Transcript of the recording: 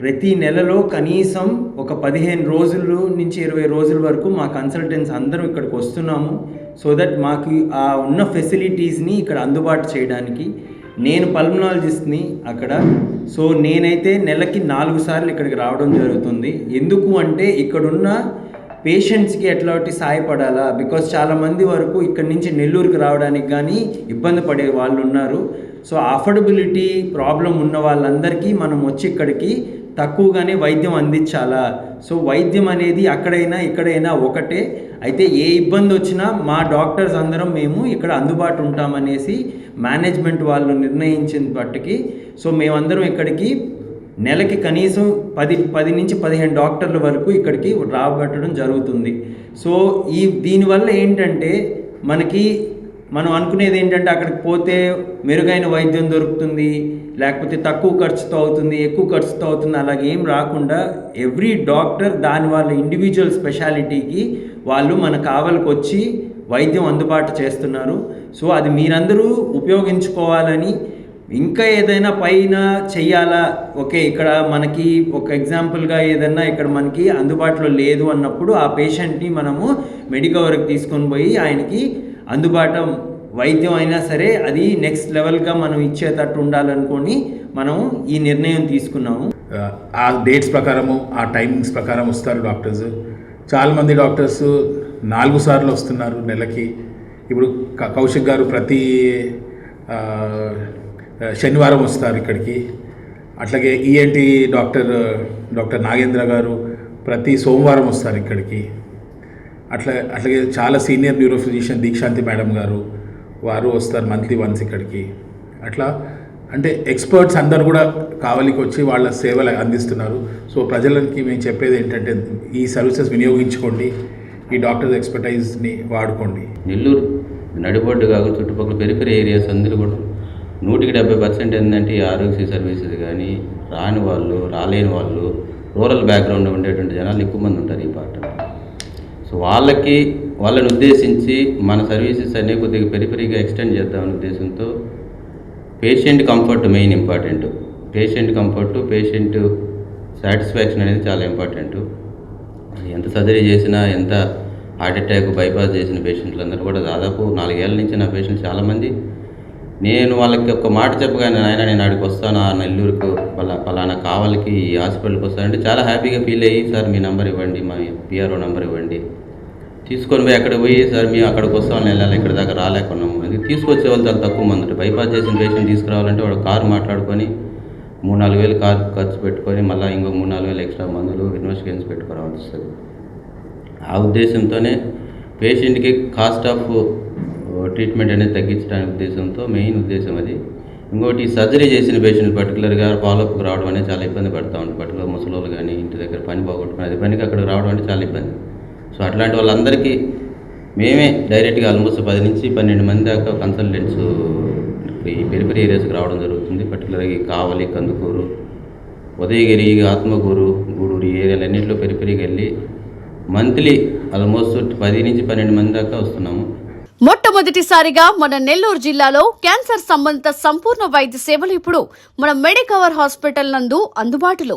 ప్రతి నెలలో కనీసం ఒక పదిహేను రోజులు నుంచి ఇరవై రోజుల వరకు మా కన్సల్టెంట్స్ అందరం ఇక్కడికి వస్తున్నాము సో దట్ మాకు ఆ ఉన్న ఫెసిలిటీస్ని ఇక్కడ అందుబాటు చేయడానికి. నేను పల్మనాలజిస్ట్ని అక్కడ సో నేనైతే నెలకి నాలుగు సార్లు ఇక్కడికి రావడం జరుగుతుంది. ఎందుకు అంటే ఇక్కడున్న పేషెంట్స్కి ఎట్లాంటి సాయపడాలా? బికాస్ చాలామంది వరకు ఇక్కడి నుంచి నెల్లూరుకి రావడానికి కానీ ఇబ్బంది పడే వాళ్ళు ఉన్నారు. సో అఫోర్డబిలిటీ ప్రాబ్లం ఉన్న వాళ్ళందరికీ మనం వచ్చి ఇక్కడికి తక్కువగానే వైద్యం అందించాలా? సో వైద్యం అనేది అక్కడైనా ఇక్కడైనా ఒకటే. అయితే ఏ ఇబ్బంది వచ్చినా మా డాక్టర్స్ అందరం మేము ఇక్కడ అందుబాటు ఉంటామనేసి మేనేజ్మెంట్ వాళ్ళు నిర్ణయించిన బట్టికి. సో మేమందరం ఇక్కడికి నెలకి కనీసం పది పది నుంచి పదిహేను డాక్టర్ల వరకు ఇక్కడికి రాబట్టడం జరుగుతుంది. సో ఈ దీనివల్ల ఏంటంటే మనకి మనం అనుకునేది ఏంటంటే అక్కడికి పోతే మెరుగైన వైద్యం దొరుకుతుంది లేకపోతే తక్కువ ఖర్చుతో అవుతుంది ఎక్కువ ఖర్చుతో అవుతుంది అలాగే ఏం రాకుండా ఎవ్రీ డాక్టర్ దాని వాళ్ళ ఇండివిజువల్ స్పెషాలిటీకి వాళ్ళు మన కావలికి వచ్చి వైద్యం అందుబాటు చేస్తున్నారు. సో అది మీరందరూ ఉపయోగించుకోవాలని ఇంకా ఏదైనా పైన చెయ్యాలా? ఓకే ఇక్కడ మనకి ఒక ఎగ్జాంపుల్గా ఏదైనా ఇక్కడ మనకి అందుబాటులో లేదు అన్నప్పుడు ఆ పేషెంట్ని మనము మెడికవర్కి తీసుకొని పోయి ఆయనకి అందుబాటు వైద్యం అయినా సరే అది నెక్స్ట్ లెవెల్గా మనం ఇచ్చేటట్టు ఉండాలనుకొని మనం ఈ నిర్ణయం తీసుకున్నాము. ఆ డేట్స్ ప్రకారము ఆ టైమింగ్స్ ప్రకారం వస్తారు డాక్టర్స్ చాలామంది డాక్టర్స్ నాలుగు సార్లు వస్తున్నారు నెలకి. ఇప్పుడు కౌశిక్ గారు ప్రతి శనివారం వస్తారు ఇక్కడికి. అట్లాగే ఈఎన్టీ డాక్టర్ డాక్టర్ నాగేంద్ర గారు ప్రతి సోమవారం వస్తారు ఇక్కడికి. అట్లా అట్లాగే చాలా senior neuro physician Deekshanti madam గారు వారు వస్తారు మంత్లీ వన్స్ ఇక్కడికి. అట్లా అంటే ఎక్స్పర్ట్స్ అందరు కూడా కావలికి వచ్చి వాళ్ళ సేవలు అందిస్తున్నారు. సో ప్రజలకి మేము చెప్పేది ఏంటంటే ఈ సర్వీసెస్ వినియోగించుకోండి ఈ డాక్టర్స్ ఎక్స్పర్టైజ్ని వాడుకోండి. నెల్లూరు నడిబొడ్డు కాక చుట్టుపక్కల పెరిఫెరీ ఏరియాస్ అందరూ కూడా నూటికి డెబ్బై పర్సెంట్ ఏంటంటే ఈ ఆరోగ్య సర్వీసెస్ కానీ రాని వాళ్ళు రాలేని వాళ్ళు రూరల్ బ్యాక్గ్రౌండ్ ఉండేటువంటి జనాలు ఎక్కువ మంది ఉంటారు ఈ పాట. సో వాళ్ళకి వాళ్ళని ఉద్దేశించి మన సర్వీసెస్ అన్ని కొద్దిగా పెరిఫెరీగా ఎక్స్టెండ్ చేద్దామనే ఉద్దేశంతో patient comfort main important. Patient comfort patient satisfaction అనేది చాలా ఇంపార్టెంట్. ఎంత సర్జరీ చేసినా ఎంత హార్ట్ అటాక్ బైపాస్ చేసిన పేషెంట్లందరూ కూడా దాదాపు నాలుగేళ్ళ నుంచి నా పేషెంట్ చాలామంది. నేను వాళ్ళకి ఒక మాట చెప్పగానే నాయన నేను ఆడికి వస్తాను? ఆ నెల్లూరుకు పలా పలానా కావాలకి ఈ హాస్పిటల్కి వస్తానంటే చాలా హ్యాపీగా ఫీల్ అయ్యి సార్ మీ నెంబర్ ఇవ్వండి మా పిఆర్ఓ నెంబర్ ఇవ్వండి. తీసుకొని పోయి అక్కడ పోయి సార్ మేము అక్కడికి వస్తామని వెళ్ళాలి ఇక్కడ దాకా రాలేకున్నాము. ఇది తీసుకొచ్చే వాళ్ళు చాలా తక్కువ మంది బైపాస్ చేసిన పేషెంట్ తీసుకురావాలంటే వాడు కారు మాట్లాడుకొని మూడు నాలుగు వేలు కారు ఖర్చు పెట్టుకొని మళ్ళీ ఇంకో మూడు నాలుగు వేలు ఎక్స్ట్రా మందులు ఇన్వెస్టిగేషన్స్ పెట్టుకోవాల్సి వస్తుంది. ఆ ఉద్దేశంతోనే పేషెంట్కి కాస్ట్ ఆఫ్ ట్రీట్మెంట్ అనేది తగ్గించడానికి ఉద్దేశంతో మెయిన్ ఉద్దేశం అది. ఇంకోటి సర్జరీ చేసిన పేషెంట్ పర్టికులర్గా ఫాలోఅప్కి రావడం అనేది చాలా ఇబ్బంది పడతా ఉంటుంది పర్టికులర్ ముసలోళ్ళు కానీ ఇంటి దగ్గర పని బాగొట్టుకుని అది పనికి అక్కడ రావడం అంటే చాలా ఇబ్బంది. సో అట్లాంటి వాళ్ళందరికీ మేమే డైరెక్ట్గా ఆల్మోస్ట్ పది నుంచి పన్నెండు మంది దాకా కన్సల్టెంట్స్ ఈ పెరిఫరీ ఏరియాస్కి రావడం జరుగుతుంది. పర్టికులర్గా ఈ కావలి కందుకూరు ఉదయగిరి ఆత్మకూరు గూడూరు ఈ ఏరియాలన్నింటిలో పెరిఫరీకి వెళ్ళి మంత్లీ ఆల్మోస్ట్ పది నుంచి పన్నెండు మంది దాకా వస్తున్నాము. మొట్టమొదటిసారిగా మన నెల్లూరు జిల్లాలో క్యాన్సర్ సంబంధిత సంపూర్ణ వైద్య సేవలు ఇప్పుడు మన మెడికవర్ హాస్పిటల్ నందు అందుబాటులో.